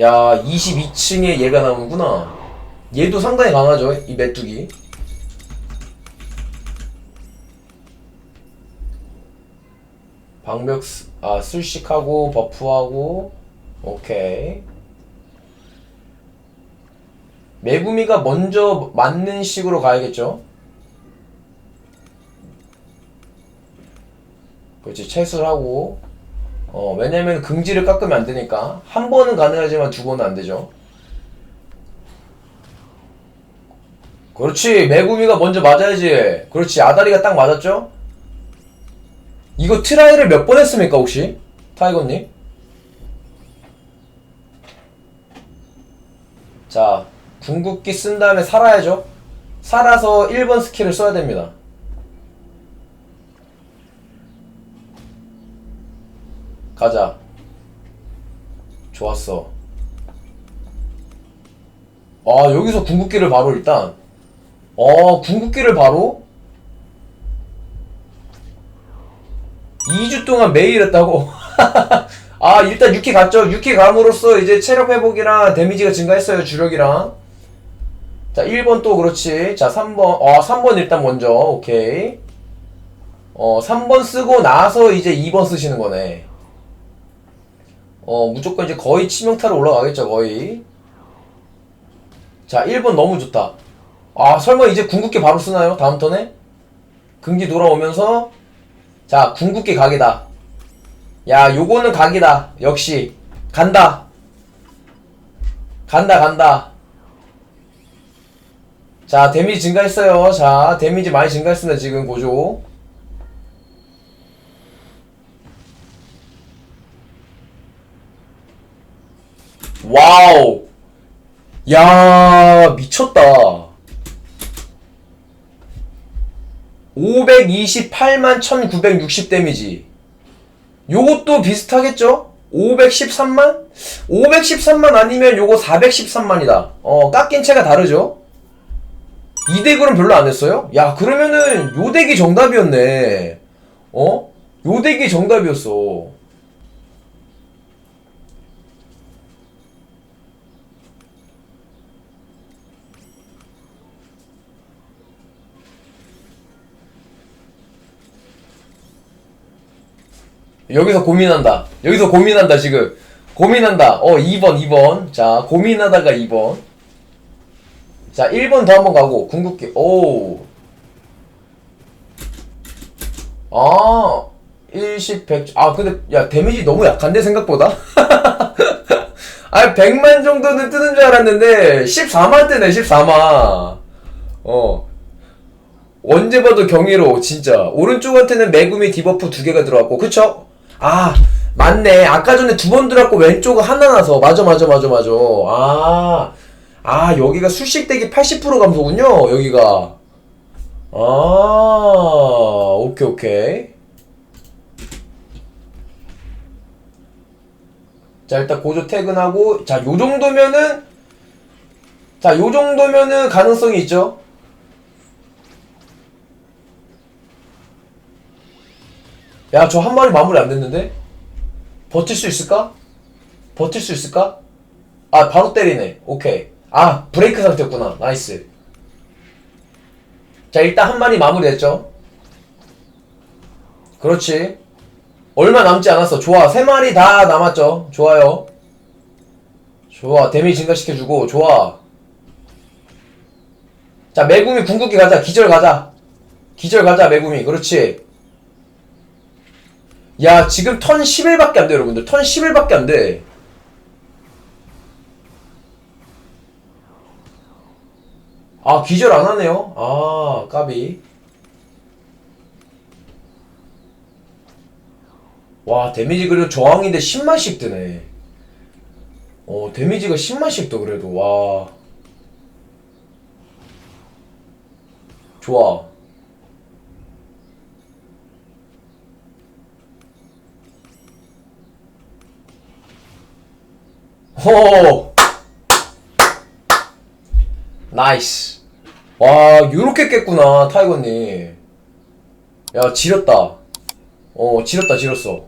야 22층에 얘가 나오는구나. 얘도 상당히 강하죠 이 메뚜기. 방벽 스- 아 술식하고 버프하고 오케이. 매구미가 먼저 맞는 식으로 가야겠죠? 그렇지 채술하고 어 왜냐면 긍지를 깎으면 안 되니까. 한 번은 가능하지만 두 번은 안 되죠. 그렇지. 매구미가 먼저 맞아야지. 그렇지. 아다리가 딱 맞았죠? 이거 트라이를 몇 번 했습니까 혹시? 타이거님? 자 궁극기 쓴 다음에 살아야죠. 살아서 1번 스킬을 써야 됩니다 가자. 좋았어. 아 여기서 궁극기를 바로 일단. 어 궁극기를 바로? 2주 동안 매일 했다고? 아 일단 6키 갔죠? 6키 감으로써 이제 체력 회복이랑 데미지가 증가했어요 주력이랑. 자 1번 또 그렇지. 자 3번 어 3번 일단 먼저. 오케이. 어 3번 쓰고 나서 이제 2번 쓰시는 거네 어 무조건 이제 거의 치명타로 올라가겠죠 거의. 자 1번 너무 좋다. 아 설마 이제 궁극기 바로 쓰나요? 다음 턴에? 금기 돌아오면서? 자 궁극기 각이다. 야 요거는 각이다. 역시. 간다. 간다 간다. 자 데미지 증가했어요. 자 데미지 많이 증가했습니다 지금 고조 와우 야 미쳤다 528만 1960 데미지 요것도 비슷하겠죠? 513만? 513만 아니면 요거 413만이다 어 깎인 채가 다르죠? 이 덱으로는 별로 안 했어요? 야 그러면은 요 덱이 정답이었네 어? 요 덱이 정답이었어 여기서 고민한다. 여기서 고민한다, 지금. 고민한다. 어, 2번, 2번. 자, 고민하다가 2번. 자, 1번 더 한번 가고, 궁극기, 오. 아, 10, 100. 아, 근데, 야, 데미지 너무 약한데, 생각보다? 아, 100만 정도는 뜨는 줄 알았는데, 14만 뜨네, 14만. 어. 언제 봐도 경이로 진짜 오른쪽한테는 매구미 디버프 두 개가 들어왔고 그쵸? 아 맞네. 아까 전에 두 번 들어왔고 왼쪽은 하나 나서. 맞아 맞아 맞아 맞아. 아, 아 여기가 수식대기 80% 감소군요 여기가. 아 오케이 오케이. 자 일단 고조 퇴근하고 자 요정도면은 자 요정도면은 가능성이 있죠 야, 저 한 마리 마무리 안 됐는데? 버틸 수 있을까? 버틸 수 있을까? 아, 바로 때리네. 오케이. 아, 브레이크 상태였구나. 나이스. 자, 일단 한 마리 마무리 됐죠? 그렇지. 얼마 남지 않았어. 좋아. 세 마리 다 남았죠? 좋아요. 좋아. 데미지 증가시켜주고, 좋아. 자, 매구미 궁극기 가자. 기절 가자. 기절 가자, 매구미. 그렇지. 야 지금 턴 11밖에 안 돼 여러분들. 턴 11밖에 안돼. 아 기절 안 하네요? 아 까비. 와 데미지 그래도 저항인데 10만씩 뜨네. 어 데미지가 10만씩 떠 그래도. 와. 좋아 호. 나이스. 와 요렇게 깼구나 타이거님. 야 지렸다. 어 지렸다 지렸어